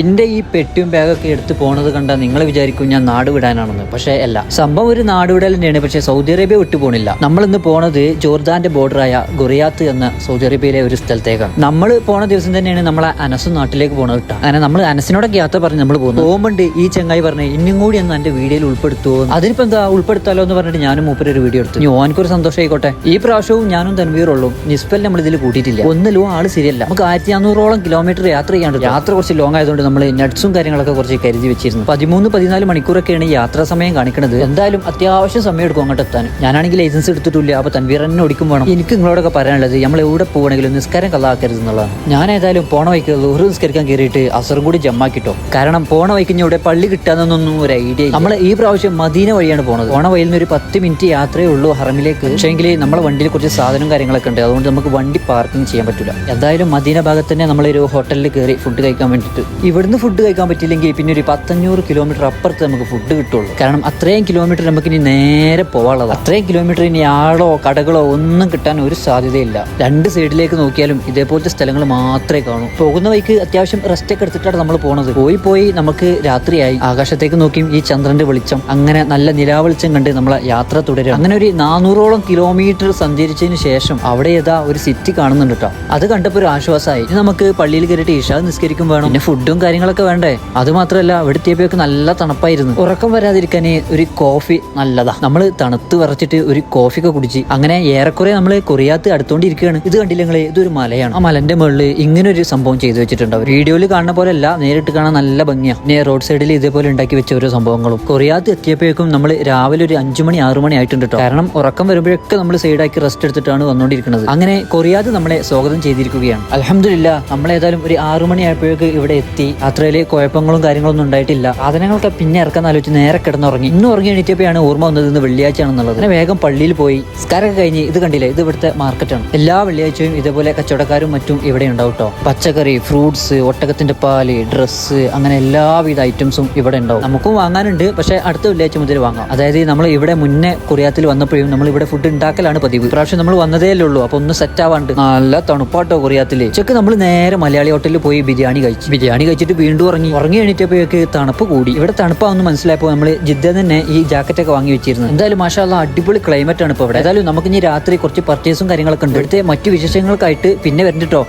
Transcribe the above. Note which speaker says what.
Speaker 1: എന്റെ ഈ പെട്ടിയും ബാഗൊക്കെ എടുത്ത് പോണത് കണ്ടാൽ നിങ്ങൾ വിചാരിക്കും ഞാൻ നാട് വിടാനാണെന്ന്. പക്ഷേ അല്ല. സംഭവം ഒരു നാട് വിടൽ തന്നെയാണ് പക്ഷേ സൗദി അറേബ്യ വിട്ടു പോണില്ല. നമ്മൾ ഇന്ന് പോണത് ജോർദാന്റെ ബോർഡറായ ഗുറിയാത്ത് എന്ന സൗദി അറേബ്യയിലെ ഒരു സ്ഥലത്തേക്കാണ്. നമ്മൾ പോണ ദിവസം തന്നെയാണ് നമ്മൾ അനസ് നാട്ടിലേക്ക് പോണത് കേട്ടോ അങ്ങനെ നമ്മൾ അനസിനോടൊക്കെ യാത്ര പറഞ്ഞ് നമ്മൾ പോകുന്നു പോകുമ്പോണ്ട് ഈ ചെങ്ങായി പറഞ്ഞ് ഇന്നും കൂടി ഒന്ന് എന്റെ വീഡിയോയിൽ ഉൾപ്പെടുത്തുമോ അതിനിപ്പോ എന്താ ഉൾപ്പെടുത്താലോ എന്ന് പറഞ്ഞിട്ട് ഞാനും മൂപ്പര് ഒരു വീഡിയോ എടുത്തു. ഓനക്കൊരു സന്തോഷമായിക്കോട്ടെ ഈ പ്രാവശ്യവും ഞാനും തൻവീറുള്ളൂ. നിസ്പൽ നമ്മൾ ഇതിൽ കൂട്ടിയിട്ടില്ല. ഒന്നിലും ആൾ ശരിയല്ല. നമുക്ക് ആയിരത്തി അഞ്ഞൂറോളം കിലോമീറ്റർ യാത്ര ചെയ്യാണ്ട് യാത്ര കുറച്ച് ലോങ് ആയതുകൊണ്ട് നമ്മൾ നട്ട്സും കാര്യങ്ങളൊക്കെ കുറച്ച് കരുതി വെച്ചിരുന്നു. പതിമൂന്ന് പതിനാല് മണിക്കൂറൊക്കെയാണ് യാത്രാ സമയം കാണിക്കുന്നത് എന്തായാലും അത്യാവശ്യം സമയം എടുക്കും അങ്ങോട്ട് എത്താൻ. ഞാനാണെങ്കിൽ ലൈസൻസ് എടുത്തിട്ടില്ല. അപ്പൊ തൻവീർ തന്നെ ഓടിക്കും വേണം. എനിക്ക് നിങ്ങളോടൊക്കെ പറയാനുള്ളത് നമ്മൾ എവിടെ പോകണമെങ്കിലും നിസ്കാരം കള്ളാക്കരുത് എന്നുള്ളതാണ് ഞാൻ ഏതായാലും പോണ വഴിക്ക് ഒരു നിസ്കരിക്കാൻ കയറിയിട്ട് അസറും കൂടി ജമ്മാക്കിട്ടോ. കാരണം പോണ വഴിക്ക് ഇവിടെ പള്ളി കിട്ടാന്നൊന്നും ഒരു ഐഡിയ നമ്മൾ ഈ പ്രാവശ്യം മദീന വഴിയാണ് പോണത്. പോണ വഴിയിൽ നിന്ന് ഒരു പത്ത് മിനിറ്റ് യാത്രയേ ഉള്ളൂ ഹറമിലേക്ക്. പക്ഷേങ്കിൽ നമ്മളെ വണ്ടിയിൽ കുറച്ച് സാധനവും കാര്യങ്ങളൊക്കെ ഉണ്ട്. അതുകൊണ്ട് നമുക്ക് വണ്ടി പാർക്കിംഗ് ചെയ്യാൻ പറ്റില്ല എന്തായാലും മദീന ഭാഗത്ത് തന്നെ നമ്മളൊരു ഹോട്ടലിൽ കയറി ഫുഡ് കഴിക്കാൻ വേണ്ടിയിട്ട്. ഇവിടുന്ന് ഫുഡ് കഴിക്കാൻ പറ്റില്ലെങ്കിൽ പിന്നെ ഒരു പത്തഞ്ഞൂറ് കിലോമീറ്റർ അപ്പുറത്ത് നമുക്ക് ഫുഡ് കിട്ടുള്ളൂ. കാരണം അത്രയും കിലോമീറ്റർ നമുക്ക് ഇനി നേരെ പോകാനുള്ളത് അത്രയും കിലോമീറ്റർ ഇനി ആളോ കടകളോ ഒന്നും കിട്ടാൻ ഒരു സാധ്യതയില്ല. രണ്ട് സൈഡിലേക്ക് നോക്കിയാലും ഇതേപോലത്തെ സ്ഥലങ്ങൾ മാത്രമേ കാണൂ. പോകുന്ന വഴിക്ക് അത്യാവശ്യം റെസ്റ്റ് ഒക്കെ എടുത്തിട്ടാണ് നമ്മൾ പോണത്. പോയി പോയി നമുക്ക് രാത്രിയായി. ആകാശത്തേക്ക് നോക്കിയും ഈ ചന്ദ്രന്റെ വെളിച്ചം. അങ്ങനെ നല്ല നിലാവെളിച്ചം കണ്ട് നമ്മളെ യാത്ര തുടരും. അങ്ങനെ ഒരു നാനൂറോളം കിലോമീറ്റർ സഞ്ചരിച്ചതിന് ശേഷം അവിടെ ഏതാ ഒരു സിറ്റി കാണുന്നുണ്ട് കേട്ടോ അത് കണ്ടപ്പോൾ ഒരു ആശ്വാസമായി. നമുക്ക് പള്ളിയിൽ കയറിയിട്ട് ഇഷാ നിസ്കരിക്കും വേണം. പിന്നെ ഫുഡും കാര്യങ്ങളൊക്കെ വേണ്ടേ? അത് മാത്രല്ല എത്തിയപ്പോഴൊക്കെ നല്ല തണുപ്പായിരുന്നു. ഉറക്കം വരാതിരിക്കാൻ ഒരു കോഫി നല്ലതാ. നമ്മൾ തണുത്ത് വിറച്ചിട്ട് ഒരു കോഫി ഒക്കെ കുടിച്ച് അങ്ങനെ ഏറെക്കുറെ നമ്മൾ കൊറിയാത്ത് അടുത്തോണ്ടിരിക്കുകയാണ്. ഇത് കണ്ടില്ല നിങ്ങൾ? ഇതൊരു മലയാണ്. ആ മലന്റെ മുകളിൽ ഇങ്ങനെ ഒരു സംഭവം ചെയ്തു വെച്ചിട്ടുണ്ടാവും. വീഡിയോയിൽ കാണുന്ന പോലെ അല്ല നേരിട്ട് കാണാൻ നല്ല ഭംഗിയാണ് പിന്നെ റോഡ് സൈഡിൽ ഇതേപോലെ ഉണ്ടാക്കി വെച്ച ഓരോ സംഭവങ്ങളും. കൊറിയാത്ത് എത്തിയപ്പോഴേക്കും നമ്മൾ രാവിലെ ഒരു അഞ്ചു മണി ആറു മണി ആയിട്ടുണ്ട് കാരണം ഉറക്കം വരുമ്പോഴൊക്കെ നമ്മൾ സൈഡാക്കി റെസ്റ്റ് എടുത്തിട്ടാണ് വന്നുകൊണ്ടിരിക്കുന്നത് അങ്ങനെ കൊറിയാത്ത് നമ്മളെ സ്വാഗതം ചെയ്തിരിക്കുകയാണ്. അലഹമില്ല നമ്മൾ ഏതായാലും ഒരു ആറു മണി ആയപ്പോഴേക്ക് ഇവിടെ എത്തി. യാത്രയിലെ കുഴപ്പങ്ങളും കാര്യങ്ങളൊന്നും ഉണ്ടായിട്ടില്ല. സാധനങ്ങളൊക്കെ പിന്നെ ഇറക്കാൻ ആലോചിച്ച് നേരെ കിടന്നുറങ്ങി. ഇന്ന് ഉറങ്ങി എണീറ്റപ്പോഴാണ് ഓർമ്മ വന്നത് ഇന്ന് വെള്ളിയാഴ്ച ആണെന്നുള്ളത് അങ്ങനെ വേഗം പള്ളിയിൽ പോയി. സ്കാരൊക്കെ കഴിഞ്ഞ് ഇത് കണ്ടില്ലേ? ഇത് ഇവിടുത്തെ മാർക്കറ്റാണ് എല്ലാ വെള്ളിയാഴ്ചയും ഇതേപോലെ കച്ചവടക്കാരും മറ്റും ഇവിടെ ഉണ്ടാവും കേട്ടോ പച്ചക്കറി ഫ്രൂട്ട്സ് ഒട്ടകത്തിന്റെ പാൽ ഡ്രസ്സ് അങ്ങനെ എല്ലാവിധ ഐറ്റംസും ഇവിടെ ഉണ്ടാവും. നമുക്കും വാങ്ങാനുണ്ട്. പക്ഷെ അടുത്ത വെള്ളിയാഴ്ച മുതൽ വാങ്ങാം. അതായത് നമ്മൾ ഇവിടെ മുന്നേ കൊറിയാത്തിൽ വന്നപ്പോഴും നമ്മൾ ഇവിടെ ഫുഡ് ഉണ്ടാക്കലാണ് പതിവ്. പ്രാവശ്യം നമ്മൾ വന്നതേ ഉള്ളൂ. അപ്പൊ ഒന്ന് സെറ്റ് ആവാണ്ട്. നല്ല തണുപ്പാട്ടോ കൊറിയാത്തിൽ. ചെക്ക് നമ്മൾ നേരെ മലയാളി ഹോട്ടലിൽ പോയി ബിരിയാണി കഴിച്ചു. ബിരിയാണി കഴിച്ചിട്ട് വീണ്ടും ഉറങ്ങി ഉറങ്ങി എണീറ്റപ്പോഴേക്ക് തണുപ്പ് കൂടി. ഇവിടെ തണുപ്പാന്ന് മനസ്സിലായപ്പോൾ നമ്മൾ ജിദ്ദ തന്നെ ഈ ജാക്കറ്റ് ഒക്കെ വാങ്ങി വെച്ചിരുന്നു എന്തായാലും മാഷാല്ല അടിപൊളി ക്ലൈമറ്റ് ആണ് ഇപ്പോൾ ഇവിടെ. ഏതായാലും നമുക്ക് ഇനി രാത്രി കുറച്ച് പർച്ചേസും കാര്യങ്ങളൊക്കെ ഉണ്ട്. ഇവിടുത്തെ മറ്റു വിശേഷങ്ങൾക്കായിട്ട് പിന്നെ വരണ്ടിട്ടോ